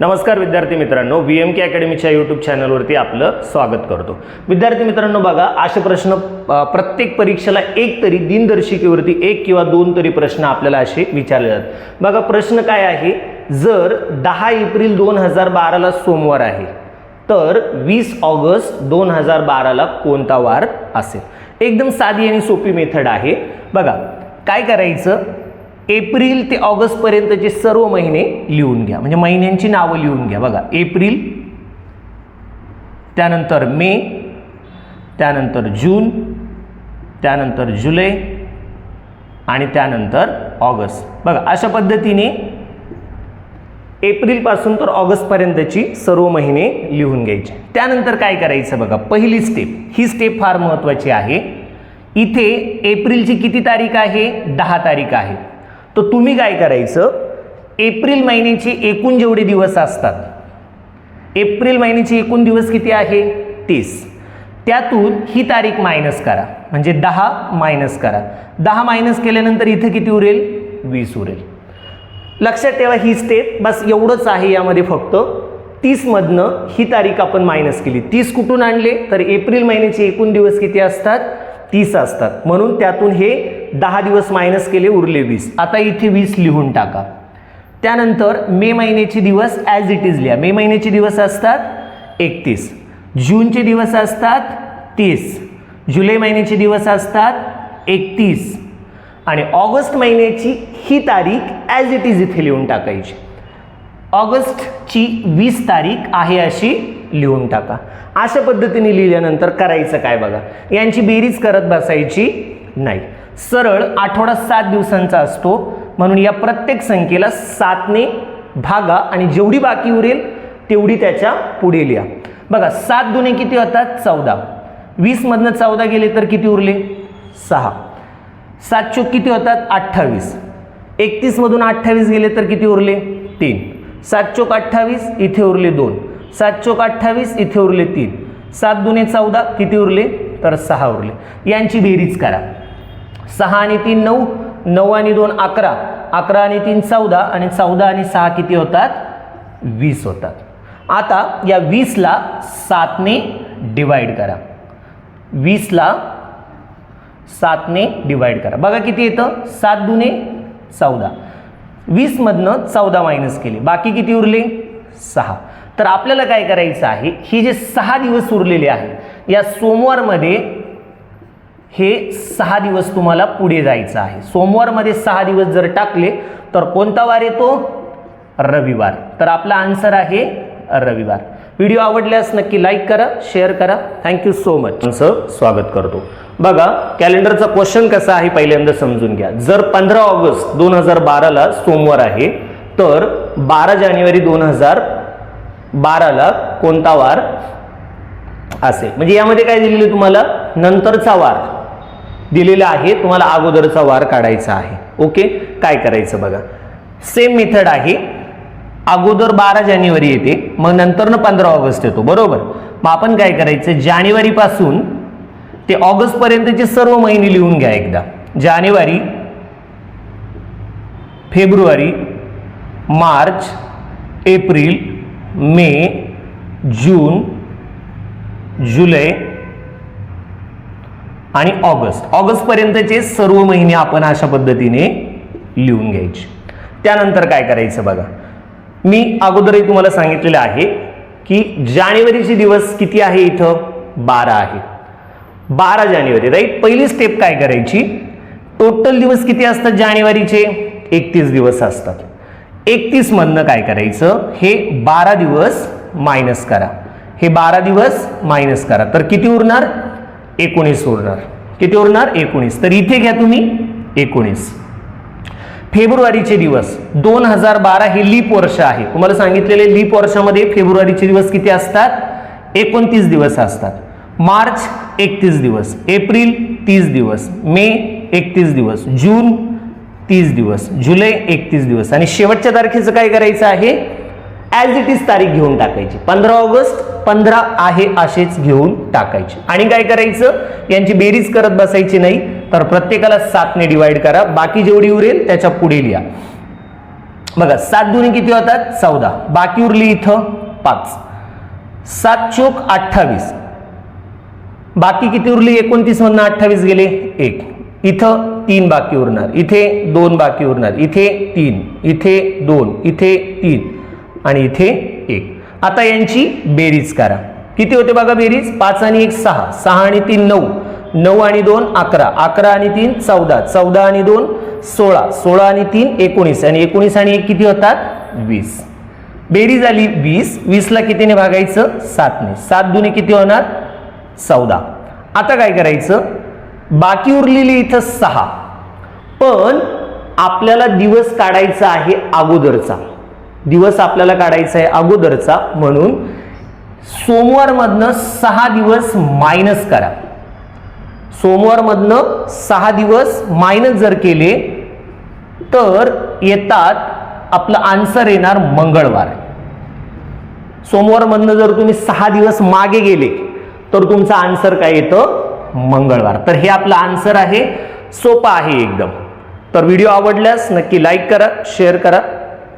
नमस्कार विद्यार्थी मित्रांनो व्ही एम के अकॅडमीच्या यूट्यूब चॅनलवरती आपलं स्वागत करतो. विद्यार्थी मित्रांनो बघा असे प्रश्न प्रत्येक परीक्षेला एक तरी दिनदर्शिकेवरती एक किंवा दोन तरी प्रश्न आपल्याला असे विचारले जातात. बघा प्रश्न काय आहे? जर दहा एप्रिल दोन हजार बाराला सोमवार आहे तर वीस ऑगस्ट दोन हजार बाराला कोणता वार असेल? एकदम साधी आणि सोपी मेथड आहे. बघा काय करायचं? एप्रिल ते ऑगस्टपर्यंतचे सर्व महिने लिहून घ्या. म्हणजे महिन्यांची नावं लिहून घ्या. बघा एप्रिल त्यानंतर मे त्यानंतर जून त्यानंतर जुलै आणि त्यानंतर ऑगस्ट. बघा अशा पद्धतीने एप्रिलपासून तर ऑगस्टपर्यंतची सर्व महिने लिहून घ्यायचे. त्यानंतर काय करायचं बघा पहिली स्टेप ही स्टेप फार महत्त्वाची आहे. इथे एप्रिलची किती तारीख आहे? दहा तारीख आहे. तर तुम्ही काय करायचं? एप्रिल महिन्याचे एकूण जेवढे दिवस असतात एप्रिल महिन्याचे एकूण दिवस किती आहे? तीस. त्यातून ही तारीख मायनस करा. म्हणजे दहा मायनस करा. दहा मायनस केल्यानंतर इथं किती उरेल? वीस उरेल. लक्षात ठेवा ही स्टेप बस एवढंच आहे यामध्ये फक्त. तीसमधनं ही तारीख आपण मायनस केली. तीस कुठून आणले? तर एप्रिल महिन्याचे एकूण दिवस किती असतात? तीस असतात. म्हणून त्यातून हे दहा दिवस मायनस केले उरले वीस. आता इथे वीस लिहून टाका. त्यानंतर मे महिन्याचे दिवस ॲज इट इज लिहा. मे महिन्याचे दिवस असतात एकतीस. जूनचे दिवस असतात तीस. जुलै महिन्याचे दिवस असतात एकतीस. आणि ऑगस्ट महिन्याची ही तारीख ॲज इट इज इथे लिहून टाकायची. ऑगस्टची वीस तारीख आहे अशी लिहून टाका. अशा पद्धतीने लिहिल्यानंतर करायचं काय बघा? यांची बेरीज करत बसायची नाही. सरळ आठवडा सात दिवसांचा असतो. म्हणून या प्रत्येक संख्येला सातने भागा आणि जेवढी बाकी उरेल तेवढी त्याच्या पुढे लिहा. बघा सात दुने किती होतात? चौदा. वीसमधनं चौदा गेले तर किती उरले? सहा. सात चूक किती होतात? अठ्ठावीस. एकतीसमधून अठ्ठावीस गेले तर किती उरले? तीन. सात चोक अठ्ठावीस इथे उरले दोन. सात चोक अठ्ठावीस इथे उरले तीन. सात दुने चौदा किती उरले? तर सहा उरले. यांची बेरीज करा. सहा आणि तीन नऊ नऊ आणि दोन अकरा. अकरा आणि तीन चौदा आणि चौदा आणि सहा किती होतात? वीस होतात. आता या वीसला सातने डिवाइड करा. वीसला सातने डिवाइड करा. बघा किती येतं? सात दुने चौदा. वीसमधनं चौदा मायनस केले. बाकी किती उरले? सहा. तर आपल्याला काय करायचं आहे? ही जे सहा दिवस उरलेले आहे या सोमवारमध्ये हे सहा दिवस तुम्हाला पुढे जायचं आहे. सोमवारमध्ये सहा दिवस जर टाकले तर कोणता वार येतो? रविवार. तर आपला आन्सर आहे रविवार. व्हिडिओ आवडल्यास नक्की लाईक करा शेअर करा. थँक्यू सो मच तुमचं स्वागत करतो. बघा कॅलेंडरचा क्वेश्चन कसा आहे पहिल्यांदा समजून घ्या. जर पंधरा ऑगस्ट दोन हजार बाराला सोमवार आहे तर बारा जानेवारी दोन हजार बाराला कोणता वार असेल? म्हणजे यामध्ये काय दिलेलं तुम्हाला? नंतरचा वार. दिलेला आहे तुम्हाला अगोदरचा वार काढायचा आहे. ओके काय करायचं बघा? सेम मेथड आहे. अगोदर बारा जानेवारी येते मग नंतरनं पंधरा ऑगस्ट येतो. बरोबर? मग आपण काय करायचं? जानेवारीपासून ते ऑगस्टपर्यंतचे सर्व महिने लिहून घ्या एकदा. जानेवारी फेब्रुवारी मार्च एप्रिल मे जून जुलै आणि ऑगस्ट. ऑगस्टपर्यंतचे सर्व महिने आपण अशा पद्धतीने लिहून घ्यायचे. त्यानंतर काय करायचं बघा. मी अगोदरही तुम्हाला सांगितलेलं आहे की जानेवारीचे दिवस किती आहे इथं? बारा आहे. बारा जानेवारी. राईट? पहिली स्टेप काय करायची? टोटल दिवस किती असतात जानेवारीचे? एकतीस दिवस असतात. एकतीस मधनं काय करायचं? हे बारा दिवस मायनस करा. हे बारा दिवस मायनस करा. तर किती उरणार? एकोणीस उरणार. किती उरणार? एकोणीस. तर इथे घ्या तुम्ही एकोणीस. फेब्रुवारीचे दिवस दोन हजार बारा हे लीप वर्ष आहे. तुम्हाला सांगितलेले लीप वर्षामध्ये फेब्रुवारीचे दिवस किती असतात? एकोणतीस दिवस असतात. मार्च एकतीस दिवस. एप्रिल तीस दिवस. मे एकतीस दिवस. जून तीस दिवस. जुलै एकतीस दिवस. आणि शेवटच्या तारखेचं काय करायचं आहे? ॲज इट इज तारीख घेऊन टाकायची. पंधरा ऑगस्ट पंधरा आहे असेच घेऊन टाकायचे. आणि काय करायचं? यांची बेरीज करत बसायची नाही तर प्रत्येकाला सातने डिवाइड करा. बाकी जेवढी उरेल त्याच्या पुढे लिहा. बघा सात दोन्ही किती होतात? चौदा. बाकी उरली इथं पाच. सात चोक अठ्ठावीस. बाकी किती उरली? एकोणतीस मधनं अठ्ठावीस गेले एक. इथं तीन बाकी उरणार. इथे दोन बाकी उरणार. इथे तीन. इथे दोन. इथे तीन. आणि इथे आता यांची बेरीज करा. किती होते बघा बेरीज? पाच आणि एक सहा. सहा आणि तीन नऊ. नऊ आणि दोन अकरा. अकरा आणि तीन चौदा. चौदा आणि दोन सोळा. सोळा आणि तीन एकोणीस. आणि एकोणीस आणि एक किती होतात? वीस. बेरीज आली वीस. वीसला कितीने भागायचं? सातने. सात दुने किती होणार? चौदा. आता काय करायचं? बाकी उरलेली इथं सहा. पण आपल्याला दिवस काढायचा आहे अगोदरचा. दिवस आपल्याला काढायचा आहे अगोदरचा. म्हणून सोमवारमधनं सहा दिवस मायनस करा. सोमवारमधनं सहा दिवस मायनस जर केले तर येतात आपलं आन्सर येणार मंगळवार. सोमवारमधनं जर तुम्ही सहा दिवस मागे गेले तर तुमचा आन्सर काय येतं? मंगळवार. तर हे आपलं आन्सर आहे. सोपा आहे एकदम. तर व्हिडिओ आवडल्यास नक्की लाईक करा शेअर करा.